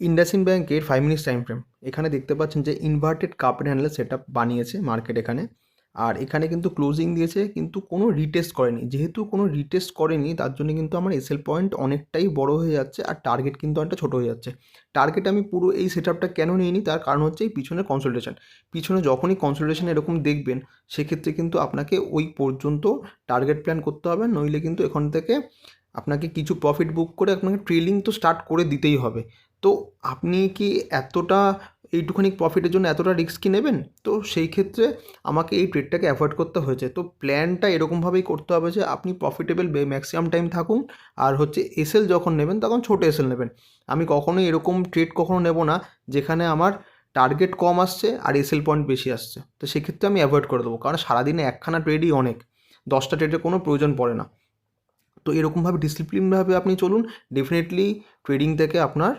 IndusInd ব্যাংকের five minutes time frame এখানে দেখতে পাচ্ছেন যে ইনভার্টেড কাপের হ্যান্ডেল সেট বানিয়েছে মার্কেট এখানে। আর এখানে কিন্তু ক্লোজিং দিয়েছে, কিন্তু কোনো রিটেস্ট করেনি। যেহেতু কোনো রিটেস্ট করেনি, তার জন্য কিন্তু আমার এসএল পয়েন্ট অনেকটাই বড় হয়ে যাচ্ছে আর টার্গেট কিন্তু অনেকটা ছোটো হয়ে যাচ্ছে। টার্গেট আমি পুরো এই সেট আপটা কেন নিইনি? তার কারণ হচ্ছে এই পিছনের কনসালটেশন পিছনে যখনই কনসালটেশন এরকম দেখবেন, সেক্ষেত্রে কিন্তু আপনাকে ওই পর্যন্ত টার্গেট প্ল্যান করতে হবে। নইলে কিন্তু এখান থেকে আপনাকে কিছু প্রফিট বুক করে আপনাকে ট্রেলিং তো স্টার্ট করে দিতেই হবে। তো আপনি কি এতটা, এইটুখানি প্রফিটের জন্য এতটা রিস্ক কি নেবেন? তো সেই ক্ষেত্রে আমাকে এই ট্রেডটাকে অ্যাভয়েড করতে হয়েছে। তো প্ল্যানটা এরকমভাবেই করতে হবে যে আপনি প্রফিটেবল ম্যাক্সিমাম টাইম থাকুন। আর হচ্ছে এসএল যখন নেবেন তখন ছোটো এসএল নেবেন। আমি কখনোই এরকম ট্রেড কখনো নেব না, যেখানে আমার টার্গেট কম আসছে আর এসএল পয়েন্ট বেশি আসছে। তো সেক্ষেত্রে আমি অ্যাভয়েড করে দেবো। কারণ সারাদিনে একখানা ট্রেডই অনেক। দশটা ট্রেডের কোনো প্রয়োজন পড়ে না। তো এরকমভাবে ডিসিপ্লিনভাবে আপনি চলুন। ডেফিনেটলি ট্রেডিং থেকে আপনার